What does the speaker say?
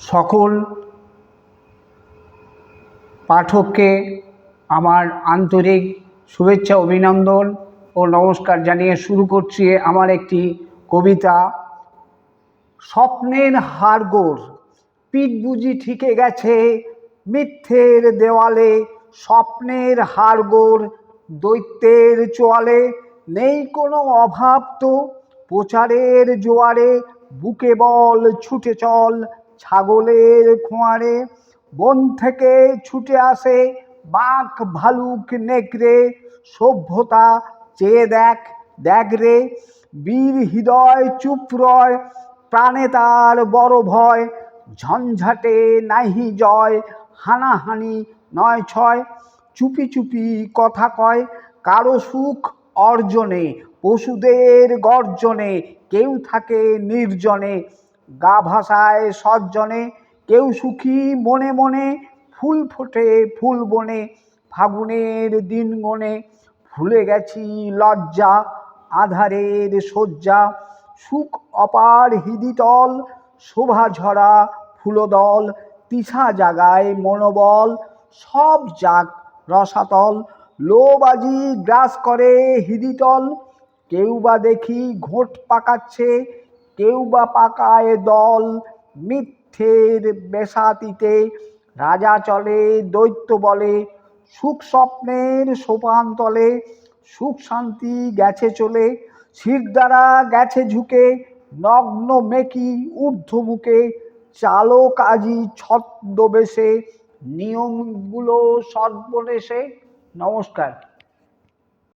সকল পাঠককে আমার আন্তরিক শুভেচ্ছা, অভিনন্দন ও নমস্কার জানিয়ে শুরু করছি আমার একটি কবিতা। স্বপ্নের হাড়গোড় পিঠ বুঝি ঠিকে গেছে মিথ্যের দেওয়ালে, স্বপ্নের হাড়গোড় দৈত্যের চোয়ালে, নেই কোনো অভাব তো প্রচারের জোয়ারে, বুকে বল ছুটে চল ছাগলের খোঁয়ারে, বন থেকে ছুটে আসে বাঘ, ভালুক, নেকড়ে, সভ্যতা, চেয়ে দেখ দেখ রে, বীর হৃদয়, চুপ রয়, প্রাণে তার বড় ভয়, ঝঞ্ঝাটে নাহি জয়, হানাহানি নয় ছয়, চুপি চুপি কথা কয়, কারও সুখ অর্জনে, পশুদের গর্জনে, কেউ থাকে নির্জনে গা ভাসায় সজ্জনে, কেউ সুখী মনে মনে, ফুল ফোটে ফুল বনে, ফাগুনের দিন গনে, ভুলে গেছি লজ্জা, আধারের শয্যা, সুখ অপার হৃদিতল শোভা ঝরা ফুলদল, তিসা জাগায় মনোবল, সব যাক রসাতল লোবাজি গ্রাস করে হৃদিতল কেউ বা দেখি ঘোট পাকাচ্ছে কেউ বা পাকায় দল মিথ্যের বেসাতিতে রাজা চলে, দৈত্য বলে, সুখ স্বপ্নের সোপান তলে, সুখ শান্তি গেছে চলে শিরদারা গেছে ঝুঁকে, নগ্ন মেকি ঊর্ধ্বমুখে চালক আজি ছদ্মবেশে, নিয়মগুলো সর্বনেশে। নমস্কার।